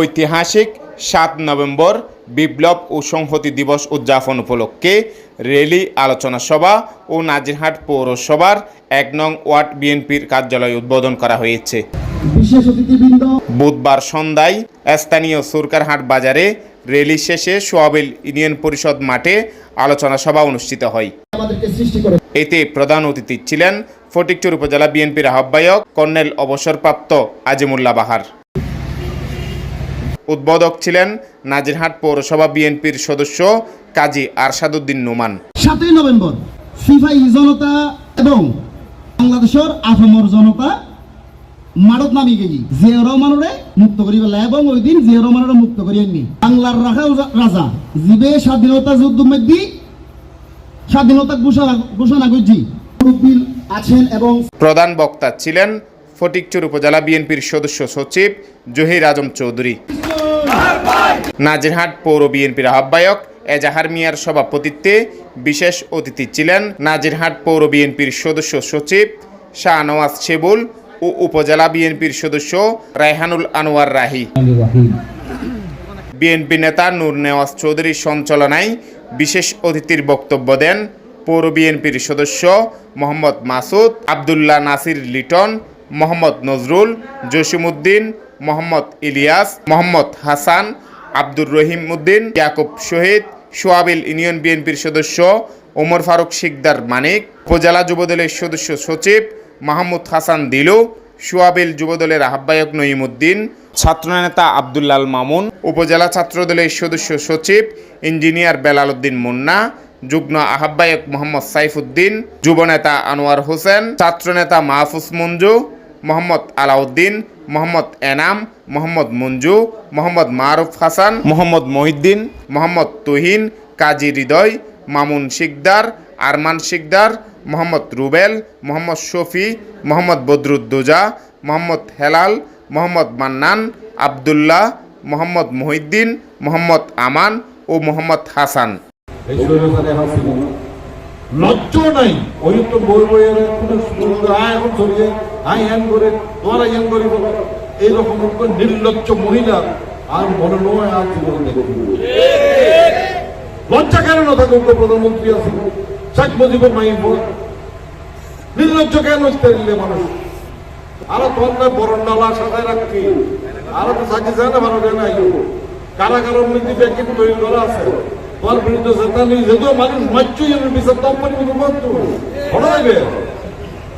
ঐতিহাসিক সাত নভেম্বর বিপ্লব ও সংহতি দিবস উদযাপন উপলক্ষে রেলি আলোচনা সভা ও নাজিরহাট পৌরসভার এক নং ওয়ার্ড বিএনপির কার্যালয় উদ্বোধন করা হয়েছে। বুধবার সন্ধ্যায় স্থানীয় সুরকারহাট বাজারে রেলি শেষে সোয়াবিল ইউনিয়ন পরিষদ মাঠে আলোচনা সভা অনুষ্ঠিত হয়। এতে প্রধান অতিথি ছিলেন ফটিকচুর উপজেলা বিএনপির আহ্বায়ক কর্নেল অবসরপ্রাপ্ত আজিমুল্লাহ বাহার। উদ্বোধক ছিলেন নাজিরহাট পৌরসভা বিএনপির সদস্য কাজী আরশাদুদ্দিন নোমান। সাতই নভেম্বর সিপাহী জনতা এবং বাংলাদেশের আফামর জনতা মারত নামি গেছি জিয়া রহমানরে মুক্ত করি পেলা এবং ওই দিন জিয়া রহমানরে মুক্ত করি আনি বাংলার রাখা রাজা, জিবে স্বাধীনতা যুদ্ধ মধ্যে স্বাধীনতা ঘোষণা ঘোষণা করছি আছেন এবং প্রধান বক্তা ছিলেন ফটিকচুর উপজেলা বিএনপির সদস্য সচিব জহির আজম চৌধুরী। নাজিরহাট পৌর বিএনপির আহ্বায়ক এজাহার মিয়ার সভাপতিত্বে বিশেষ অতিথি ছিলেন নাজিরহাট পৌর বিএনপির সদস্য সচিব শাহনওয়াজ শেবুল ও উপজেলা বিএনপির সদস্য রায়হানুল আনোয়ার রাহি। বিএনপি নেতা নূর নেওয়াজ চৌধুরীর সঞ্চালনায় বিশেষ অতিথির বক্তব্য দেন পৌর বিএনপির সদস্য মোহাম্মদ মাসুদ, আবদুল্লাহ নাসির লিটন, মোহাম্মদ নজরুল, জসিমউদ্দিন, মোহাম্মদ ইলিয়াস, মোহাম্মদ হাসান, আব্দুর রহিম উদ্দিন, ইয়াকুব শহীদ, সোয়াবিল ইউনিয়ন বিএনপির সদস্য ওমর ফারুক শিকদার মানিক, উপজেলা যুবদলের সদস্য সচিব মাহমুদ হাসান দিলু, সোয়াবিল যুবদলের আহ্বায়ক নঈমুদ্দিন ছাত্রনেতা আবদুল্লাল মামুন, উপজেলা ছাত্রদলের সদস্য সচিব ইঞ্জিনিয়ার বেলাল উদ্দিন মুন্না যুগ্ম আহ্বায়ক মোহাম্মদ সাইফুদ্দিন যুবনেতা আনোয়ার হোসেন ছাত্রনেতা মাহফুজ মঞ্জু, মোহাম্মদ আলাউদ্দিন, মোহাম্মদ এনাম, মোহাম্মদ মঞ্জু, মোহাম্মদ মারুফ হাসান, মোহাম্মদ মহিদ্দিন মোহাম্মদ তুহিন, কাজী হৃদয়, মামুন শিকদার, আরমান শিকদার, মোহাম্মদ রুবেল, মোহাম্মদ শফি, মোহাম্মদ বদরুদ্দোজা, মোহাম্মদ হেলাল, মোহাম্মদ মান্নান, আবদুল্লাহ, মোহাম্মদ মহিদ্দিন মোহাম্মদ আমান ও মোহাম্মদ হাসান। লজ্জ নাই। ওই তো সুন্দর আয় এখন ধরিয়ে আই হ্যান করে তোরা হ্যান করি বলো এইরকম নির্লজ্জ মহিলা আর মনে নয় আর জীবন দেখব লজ্জা কেন না থাকে উগ্র প্রধানমন্ত্রী আছে শেখ মুজিবুর মাই নির্লজ্জ কেন দিলে মানুষ? আরও তোমার বরণ ডালা সাজায় রাখি। আরও তো সাজি যায় না ভালো না কারাগারের মধ্যে ব্যাংকিং তৈরি করা আছে। ಪಾಲ್ಗೊಂಡಿದ್ದ ಸತ್ತ ನೀವು ಎದುರು ಮಗನ ಮಚ್ಚು ಏನು ಬಿಸತ್ತಪ್ಪ ನಿಮಗೆ ಗೊತ್ತು ಹೊಡೆದೇ